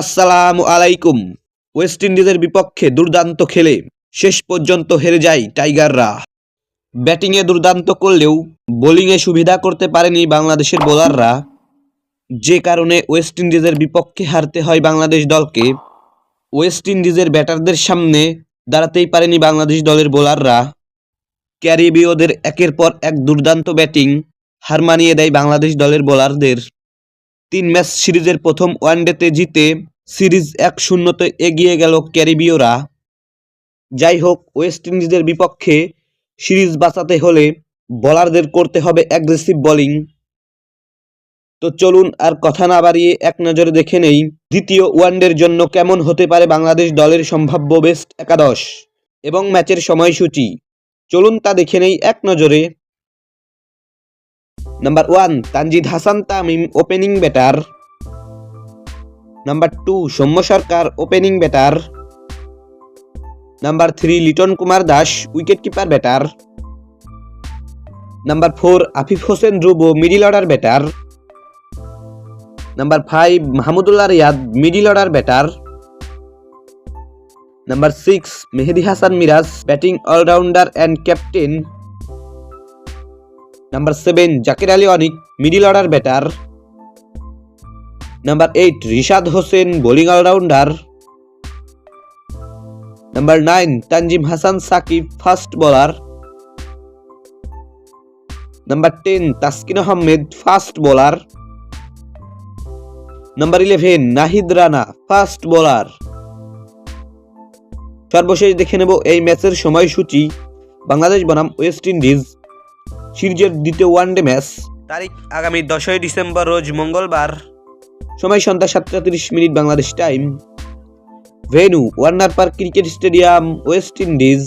আসসালামু আলাইকুম। ওয়েস্ট ইন্ডিজের বিপক্ষে দুর্দান্ত খেলে শেষ পর্যন্ত হেরে যায় টাইগাররা। ব্যাটিংয়ে দুর্দান্ত করলেও বোলিংয়ে সুবিধা করতে পারেনি বাংলাদেশের বোলাররা। যে কারণে ওয়েস্ট ইন্ডিজের বিপক্ষে হারতে হয় বাংলাদেশ দলকে। ওয়েস্ট ইন্ডিজের ব্যাটারদের সামনে দাঁড়াতেই পারেনি বাংলাদেশ দলের বোলাররা। ক্যারিবীয়দের একের পর এক দুর্দান্ত ব্যাটিং হার মানিয়ে দেয় বাংলাদেশ দলের বোলারদের। তিন ম্যাচ সিরিজের প্রথম ওয়ানডেতে জিতে সিরিজ এক শূন্যতে এগিয়ে গেল ক্যারিবীয়রা। যাই হোক ওয়েস্ট ইন্ডিজের বিপক্ষে সিরিজ বাঁচাতে হলে বোলারদের করতে হবে অ্যাগ্রেসিভ বোলিং তো চলুন আর কথা না বাড়িয়ে এক নজরে দেখে নেই দ্বিতীয় ওয়ানডের জন্য কেমন হতে পারে বাংলাদেশ দলের সম্ভাব্য বেস্ট একাদশ এবং ম্যাচের সময়সূচি। চলুন তা দেখে নেই এক নজরে। Number one, Tanzid Hasan Tamim opening batter number two Soumya Sarkar opening batter number three Liton Kumar Das wicket keeper batter number four Afif Hossain Dhrubo middle order batter number five Mahmudullah Riyad middle order batter number six Mehedi Hasan Miraz batting allrounder and captain number seven Jaker Ali Anik middle order batter number eight Rishad Hossain bowling allrounder number nine Tanzim Hasan Sakib fast bowler number ten Taskin Ahmed fast bowler number eleven Nahid Rana fast bowler সর্বশেষ দেখে নেব এই ম্যাচের সময়সূচি। বাংলাদেশ বনাম West Indies. সিরিজের দ্বিতীয় one day match তারিখ আগামী দশই ডিসেম্বর, রোজ মঙ্গলবার। সময় সন্ধ্যা সাতটা তিরিশ minute Bangladesh time venue Warner Park cricket stadium West Indies